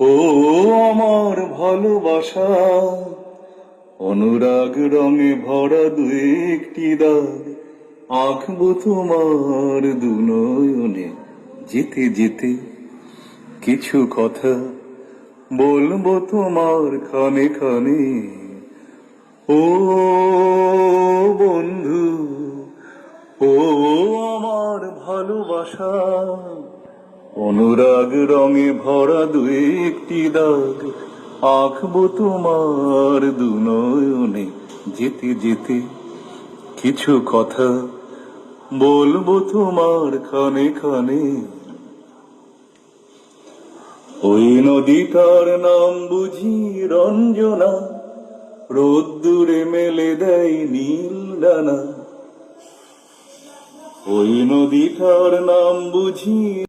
ও আমার ভালোবাসা, অনুরাগ রঙে ভরা দু একটি দাগ আঁকবো তোমার দুনয়নে যেতে যেতে কিছু কথা বলব তোমার খানে খানে। ও বন্ধু, ও আমার ভালোবাসা অনুরাগ রঙে ভরা দু একটি দাগ। আঁকবো তোমার দুনয়নে যেতে যেতে কিছু কথা বলব তোমার খানে খানে। ওই নদীটার নাম বুঝি রঞ্জনা, রোদ্দুরে মেলে দেয় নীল ডানা। ওই নদীটার নাম বুঝি